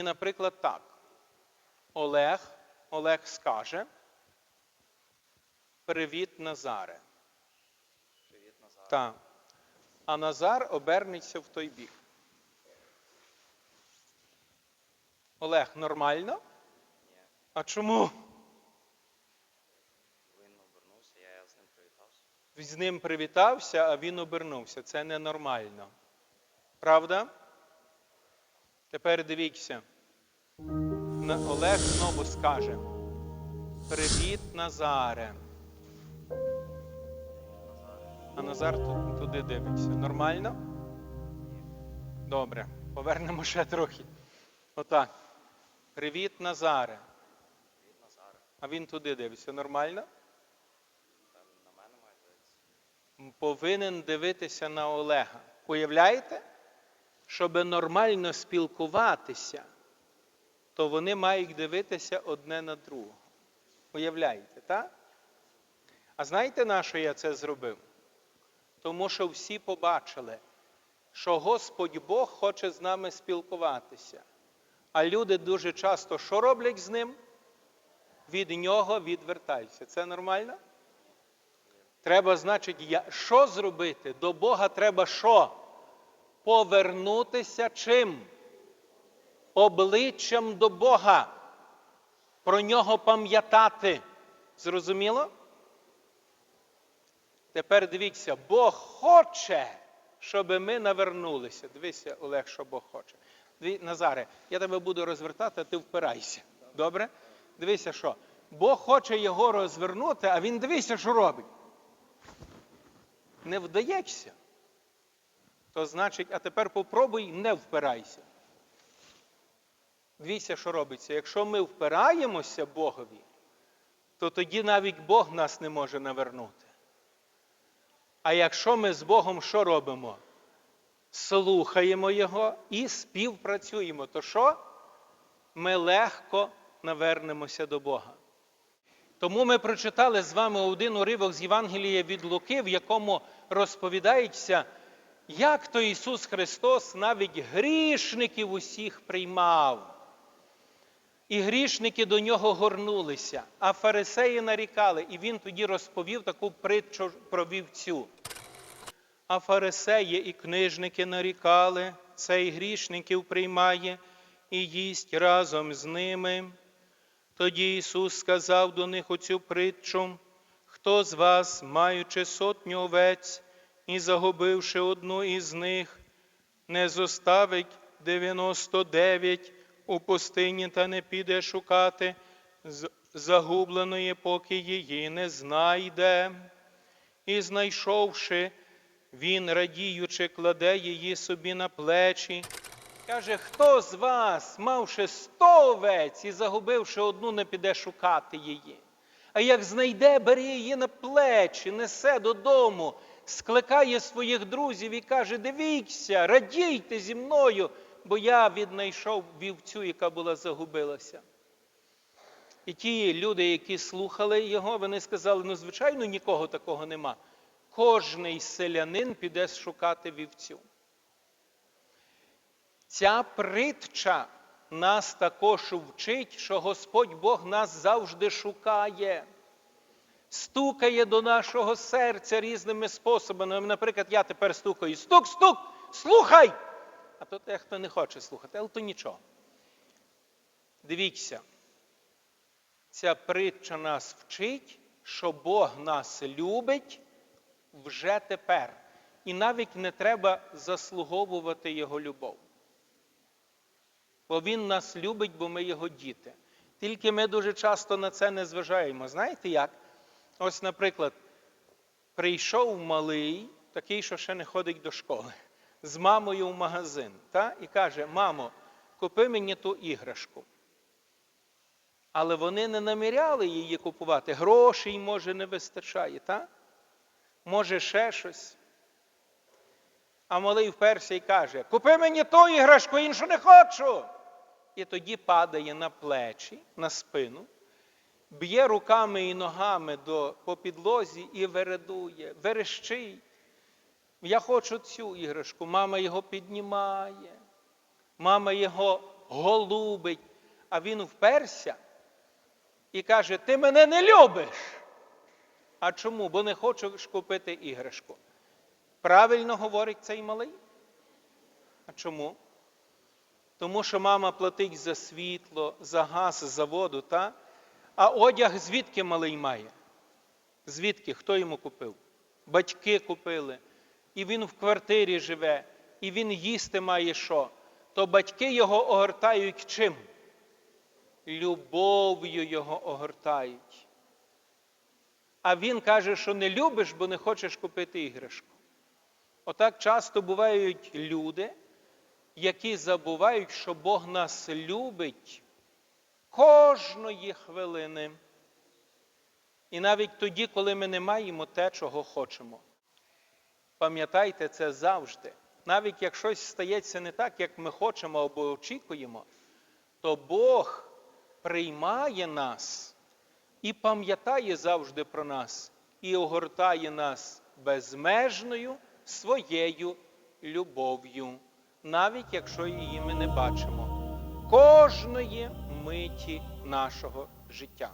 І, наприклад, так. Олег, Олег скаже. Привіт, Назаре. Привіт, Назар. Так. А Назар обернеться в той бік. Олег, нормально? Ні, А чому? він обернувся, я з ним привітався. З ним привітався, а він обернувся. Це ненормально. Правда? Тепер дивіться. Олег знову скаже: Привіт, Назаре. А Назар туди дивиться. Нормально? Добре. Повернемо ще трохи. Отак. Привіт, Назаре. А він туди дивиться. Нормально? Повинен дивитися на Олега. Уявляєте? Щоб нормально спілкуватися, то вони мають дивитися одне на другого. Уявляєте, так? А знаєте, на що я це зробив? Тому що всі побачили, що Господь Бог хоче з нами спілкуватися. А люди дуже часто що роблять з ним? Від нього відвертаються. Це нормально? Треба, значить, що зробити? До Бога треба що? Повернутися чим? Обличчям до Бога. Про нього пам'ятати. Зрозуміло? Тепер дивіться, Бог хоче, щоб ми навернулися. Дивися, Олег, що Бог хоче. Дві- Назаре, я тебе буду розвертати, а ти впирайся. Добре? Дивися, що? Бог хоче його розвернути, а він дивися, що робить не вдаєшся, то значить, а тепер попробуй не впирайся. Дивіться, що робиться. Якщо ми впираємося Богові, то тоді навіть Бог нас не може навернути. А якщо ми з Богом що робимо? Слухаємо Його і співпрацюємо, то що? Ми легко навернемося до Бога. Тому ми прочитали з вами один уривок з Євангелія від Луки, в якому розповідається, як то Ісус Христос навіть грішників усіх приймав. І грішники до нього горнулися, а фарисеї нарікали, і він тоді розповів таку притчу про вівцю. А фарисеї і книжники нарікали, цей грішників приймає і їсть разом з ними. Тоді Ісус сказав до них оцю притчу, хто з вас, маючи сотню овець і загубивши одну із них, не зоставить 99 у пустині та не піде шукати загубленої, поки її не знайде. І знайшовши, він, радіючи, кладе її собі на плечі. Каже, хто з вас, мавши сто овець і загубивши одну, не піде шукати її? А як знайде, бере її на плечі, несе додому, скликає своїх друзів і каже: Дивіться, радійте зі мною, бо я віднайшов вівцю, яка була загубилася. І ті люди, які слухали його, вони сказали: ну, звичайно, нікого такого нема. Кожний селянин піде шукати вівцю. Ця притча нас також вчить, що Господь Бог нас завжди шукає, стукає до нашого серця різними способами. Наприклад, я тепер стукаю, стук, стук, слухай! А то хто не хоче слухати, але то нічого. Дивіться, ця притча нас вчить, що Бог нас любить вже тепер. І навіть не треба заслуговувати Його любов. Бо Він нас любить, бо ми його діти. Тільки ми дуже часто на це не зважаємо. Знаєте як? Ось, наприклад, прийшов малий, такий, що ще не ходить до школи, з мамою в магазин та? і каже: Мамо, купи мені ту іграшку. Але вони не наміряли її купувати. Грошей, може, не вистачає, та? може, ще щось. А малий вперся і каже: Купи мені ту іграшку, іншу не хочу. І тоді падає на плечі, на спину, б'є руками і ногами по підлозі і вередує, верещить. Я хочу цю іграшку. Мама його піднімає, мама його голубить, а він вперся і каже: Ти мене не любиш. А чому? Бо не хочеш купити іграшку. Правильно говорить цей малий? А чому? Тому що мама платить за світло, за газ, за воду, та? а одяг звідки малий має? Звідки? Хто йому купив? Батьки купили. І він в квартирі живе, і він їсти має що. То батьки його огортають чим? Любов'ю його огортають. А він каже, що не любиш, бо не хочеш купити іграшку. Отак часто бувають люди, які забувають, що Бог нас любить кожної хвилини. І навіть тоді, коли ми не маємо те, чого хочемо. Пам'ятайте це завжди. Навіть як щось стається не так, як ми хочемо або очікуємо, то Бог приймає нас і пам'ятає завжди про нас, і огортає нас безмежною своєю любов'ю, навіть якщо її ми не бачимо, кожної миті нашого життя.